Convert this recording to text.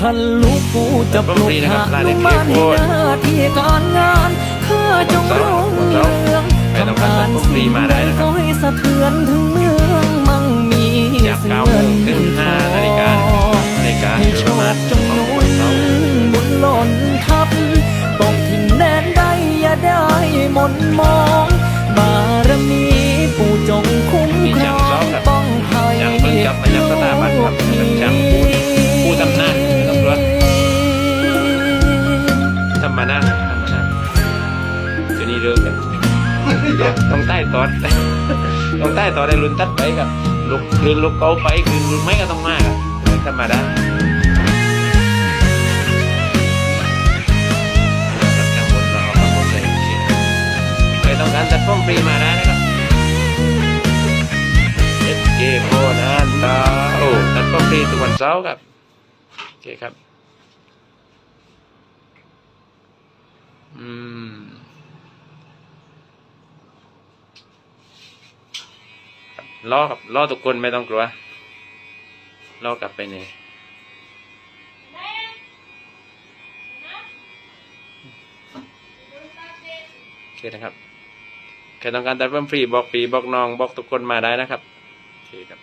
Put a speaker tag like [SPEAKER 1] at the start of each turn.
[SPEAKER 1] คันลูกกูจะปลุกหาลูกบ้านให้หน้าที่การงานข้าจงรุ่งเรืองทำการสิ่งใดก็ให้สะเทือนถึงเมืองมั่งมี
[SPEAKER 2] จาก
[SPEAKER 1] เสื
[SPEAKER 2] เก้า
[SPEAKER 1] อ
[SPEAKER 2] โม
[SPEAKER 1] เงิ
[SPEAKER 2] ง
[SPEAKER 1] น
[SPEAKER 2] ถึงห้านาฬิกานาฬิกา
[SPEAKER 1] ให้
[SPEAKER 2] อยู่
[SPEAKER 1] โช
[SPEAKER 2] ประมา
[SPEAKER 1] ค
[SPEAKER 2] ณ
[SPEAKER 1] จงหนุนบุญหล่นทับตกถิ่นแดนใดอย่าได้หมนมองบา
[SPEAKER 2] ต้องใต้ตอดต้องใต้ตอดได้ลุนตัดไปกับลุกคืนลุกเกาไปคืนลุนไม่ก็ต้องมากธรรมดาต้องการตัดป้อมฟรีมาได้นะครับเอสเกโฟนอันตาโอ้ตัดป้อมฟรีทุกวันเสาร์ครับโอเคครับ ล้อกับล้อทุกคนไม่ต้องกลัวล้อกลับไปเลยโอเคนะครับใครต้องการตัดเพิ่มฟรีบอกปีบอกน้องบอกทุกคนมาได้นะครับโอเคครับ